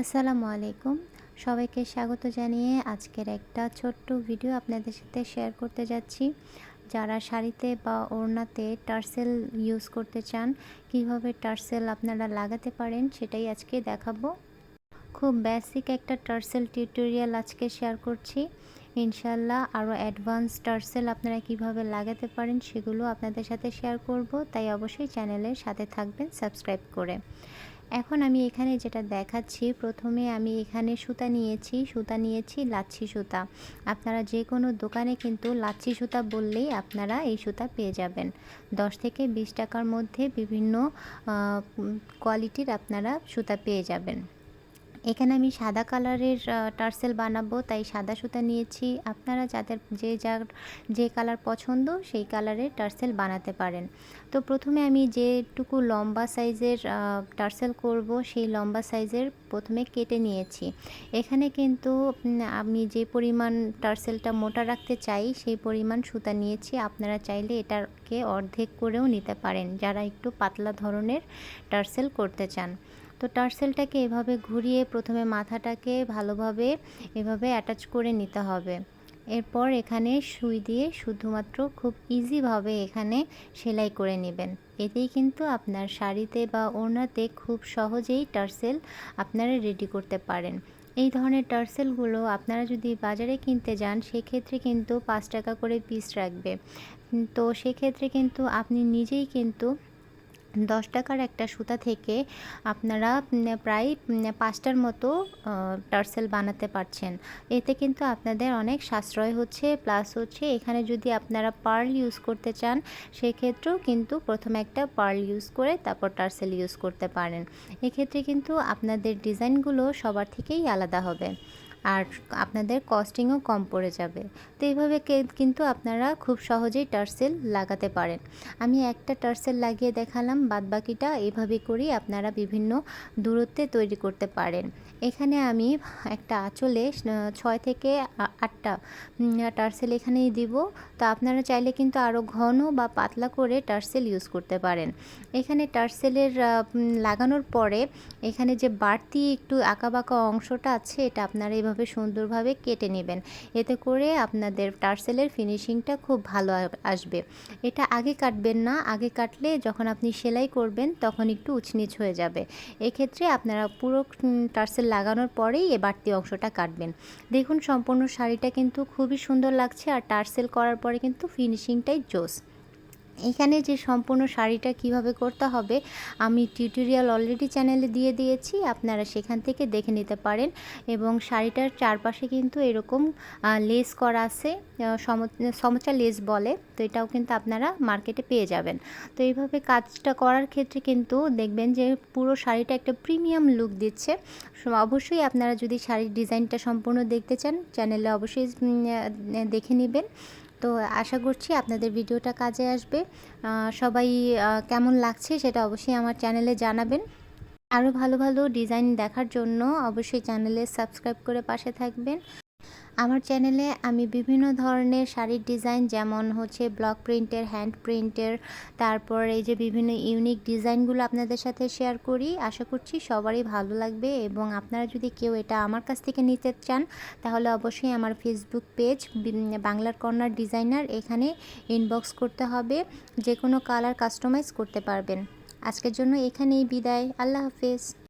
আসসালামু আলাইকুম। সবাইকে স্বাগত জানিয়ে আজকের একটা ছোট্ট ভিডিও আপনাদের সাথে শেয়ার করতে যাচ্ছি। যারা শাড়িতে বা ওড়নাতে টার্সেল ইউজ করতে চান, কীভাবে টার্সেল আপনারা লাগাতে পারেন সেটাই আজকে দেখাবো। খুব বেসিক একটা টার্সেল টিউটোরিয়াল আজকে শেয়ার করছি। ইনশাল্লাহ আরও অ্যাডভান্স টার্সেল আপনারা কীভাবে লাগাতে পারেন সেগুলো আপনাদের সাথে শেয়ার করব। তাই অবশ্যই চ্যানেলের সাথে থাকবেন, সাবস্ক্রাইব করে। এখন আমি এখানে যেটা দেখাচ্ছি, প্রথমে আমি এখানে সুতা নিয়েছি সুতা নিয়েছি লাচ্ছি সুতা। আপনারা যে কোনো দোকানে কিন্তু লাচ্ছি সুতা বললেই আপনারা এই সুতা পেয়ে যাবেন। দশ থেকে বিশ টাকার মধ্যে বিভিন্ন কোয়ালিটির আপনারা সুতা পেয়ে যাবেন। এখানে আমি সাদা কালারের টার্সেল বানাবো, তাই সাদা সুতা নিয়েছি। আপনারা যাদের যে যার, যে কালার পছন্দ, সেই কালারের টার্সেল বানাতে পারেন। তো প্রথমে আমি যেটুকু লম্বা সাইজের টার্সেল করব, সেই লম্বা সাইজের প্রথমে কেটে নিয়েছি। এখানে কিন্তু আমি যে পরিমাণ টার্সেলটা মোটা রাখতে চাই, সেই পরিমাণ সুতা নিয়েছি। আপনারা চাইলে এটাকে অর্ধেক করেও নিতে পারেন, যারা একটু পাতলা ধরনের টার্সেল করতে চান। তো টার্সেলটাকে এভাবে ঘুরিয়ে প্রথমে মাথাটাকে ভালোভাবে এভাবে অ্যাটাচ করে নিতে হবে। এরপর এখানে সুই দিয়ে শুধুমাত্র খুব ইজিভাবে এখানে সেলাই করে নেবেন। এতেই কিন্তু আপনার শাড়িতে বা ওড়নাতে খুব সহজেই টার্সেল আপনারা রেডি করতে পারেন। এই ধরনের টার্সেলগুলো আপনারা যদি বাজারে কিনতে যান, সেক্ষেত্রে কিন্তু পাঁচ টাকা করে পিস রাখবে। তো সেক্ষেত্রে কিন্তু আপনি নিজেই কিন্তু দশ টাকার একটা সুতা থেকে আপনারা প্রায় পাঁচটার মতো টার্সেল বানাতে পারছেন। এতে কিন্তু আপনাদের অনেক সাশ্রয় হচ্ছে, প্লাস হচ্ছে এখানে যদি আপনারা পার্ল ইউজ করতে চান, সেক্ষেত্রেও কিন্তু প্রথমে একটা পার্ল ইউজ করে তারপর টার্সেল ইউজ করতে পারেন। এক্ষেত্রে কিন্তু আপনাদের ডিজাইনগুলো সবার থেকেই আলাদা হবে। আর আপনাদের কস্টিংও কম পড়ে যাবে। তো এইভাবে কিন্তু আপনারা খুব সহজেই টার্সেল লাগাতে পারেন। আমি একটা টার্সেল লাগিয়ে দেখালাম, বাদবাকিটা এইভাবে করেই আপনারা বিভিন্ন দূরত্বে তৈরি করতে পারেন। এখানে আমি একটা আঁচলে ছয় থেকে আটটা টার্সেল এখানেই দিব। তো আপনারা চাইলে কিন্তু আরও ঘন বা পাতলা করে টার্সেল ইউজ করতে পারেন। এখানে টার্সেলের লাগানোর পরে এখানে যে বাড়তি একটু আঁকাবাঁকা অংশটা আছে, এটা আপনারা এভাবে সুন্দরভাবে কেটে নেবেন। এতে করে আপনাদের টার্সেলের ফিনিশিংটা খুব ভালো আসবে। এটা আগে কাটবেন না। আগে কাটলে যখন আপনি সেলাই করবেন তখন একটু উচনিচ হয়ে যাবে। এক্ষেত্রে আপনারা পুরো টার্সেল লাগানোর পরেই এ বাড়তি অংশটা কাটবেন। দেখুন সম্পূর্ণ শাড়িটা কিন্তু খুবই সুন্দর লাগছে আর টার্সেল করার পরে কিন্তু ফিনিশিংটাই জোস। এখানে যে সম্পূর্ণ শাড়িটা কীভাবে করতে হবে, আমি টিউটোরিয়াল অলরেডি চ্যানেলে দিয়ে দিয়েছি, আপনারা সেখান থেকে দেখে নিতে পারেন। এবং শাড়িটার চারপাশে কিন্তু এরকম লেস করা আছে সমচা লেস বলে, তো এটাও কিন্তু আপনারা মার্কেটে পেয়ে যাবেন। তো এইভাবে কাজটা করার ক্ষেত্রে কিন্তু দেখবেন যে পুরো শাড়িটা একটা প্রিমিয়াম লুক দিচ্ছে। অবশ্যই আপনারা যদি শাড়ির ডিজাইনটা সম্পূর্ণ দেখতে চান চ্যানেলে অবশ্যই দেখে নেবেন। তো আশা করছি আপনাদের ভিডিওটা কাজে আসবে। সবাই কেমন লাগছে সেটা অবশ্যই আমার চ্যানেলে জানাবেন। আরও ভালো ভালো ডিজাইন দেখার জন্য অবশ্যই চ্যানেলে সাবস্ক্রাইব করে পাশে থাকবেন। আমার চ্যানেলে আমি বিভিন্ন ধরনের শাড়ির ডিজাইন যেমন হচ্ছে ব্লক প্রিন্টের, হ্যান্ড প্রিন্টের, তারপর এই যে বিভিন্ন ইউনিক ডিজাইনগুলো আপনাদের সাথে শেয়ার করি। আশা করছি সবারই ভালো লাগবে এবং আপনারা যদি কেউ এটা আমার কাছ থেকে নিতে চান, তাহলে অবশ্যই আমার ফেসবুক পেজ বাংলার কর্নার ডিজাইনার এখানে ইনবক্স করতে হবে। যে কোনো কালার কাস্টমাইজ করতে পারবেন। আজকের জন্য এখানেই বিদায়। আল্লাহ হাফেজ।